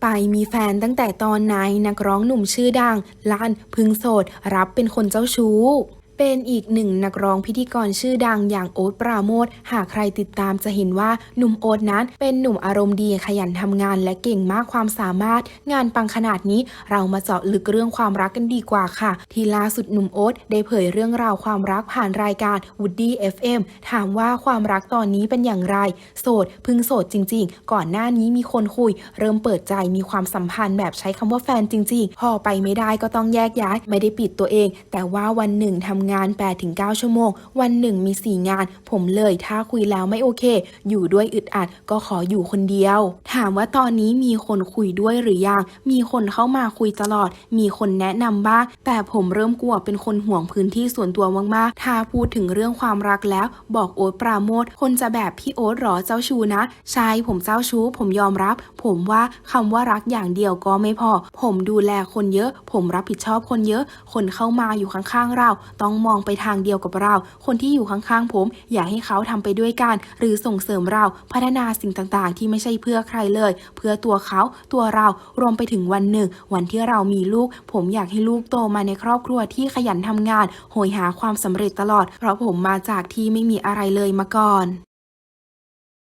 ไปมีแฟนตั้งแต่ตอนไหนนักร้องหนุ่มชื่อดังล้านพึงโสด รับเป็นคนเจ้าชู้ เป็นอีกหนึ่งนักร้องพิธีกรชื่อดังอย่างโอ๊ตปราโมทหากใครติดตามจะเห็นว่าหนุ่มโอ๊ตนั้น เป็นหนุ่มอารมณ์ดีขยันทำงานและเก่งมากความสามารถ งานปังขนาดนี้เรามาเจาะลึกเรื่องความรักกันดีกว่าค่ะ ที่ล่าสุดหนุ่มโอ๊ตได้เผยเรื่องราวความรักผ่านรายการ Woody FM ถามว่าความรักตอนนี้เป็นอย่างไร โสดพึ่งโสดจริง ๆ ก่อนหน้านี้มีคนคุย เริ่มเปิดใจมีความสัมพันธ์แบบใช้คำว่าแฟนจริง ๆ พอไปไม่ได้ก็ต้องแยกย้ายไม่ได้ปิดตัวเอง แต่ว่าวันหนึ่งทำงาน 8-9 ชั่วโมง วันหนึ่งมี 4 งาน ผมเลยถ้าคุยแล้วไม่โอเค อยู่ด้วยอึดอัดก็ขออยู่คนเดียว ถามว่าตอนนี้มีคนคุยด้วยหรือยัง มีคนเข้ามาคุยตลอด มีคนแนะนำบ้าง แต่ผมเริ่มกลัวเป็นคนห่วงพื้นที่ส่วนตัวมากๆ ถ้าพูดถึงเรื่องความรักแล้ว บอกโอ๊ตปราโมท คนจะแบบพี่โอ๊ตหรอเจ้าชู้นะ ใช่ผมเจ้าชู้ ผมยอมรับ ผมว่าคำว่ารักอย่างเดียวก็ไม่พอ ผมดูแลคนเยอะ ผมรับผิดชอบคนเยอะ คนเข้ามาอยู่ข้างๆเรา ต้องมองไปทางเดียวกับเรา คนที่อยู่ข้างๆผม อยากให้เขาทำไปด้วยกัน หรือส่งเสริมเราพัฒนาสิ่งต่างๆ ที่ไม่ใช่เพื่อใครเลย เพื่อตัวเขาตัวเรารวมไปถึงวันหนึ่ง วันที่เรามีลูก ผมอยากให้ลูกโตมาในครอบครัวที่ขยันทำงานโหยหาความสำเร็จตลอด เพราะผมมาจากที่ไม่มีอะไรเลยมาก่อน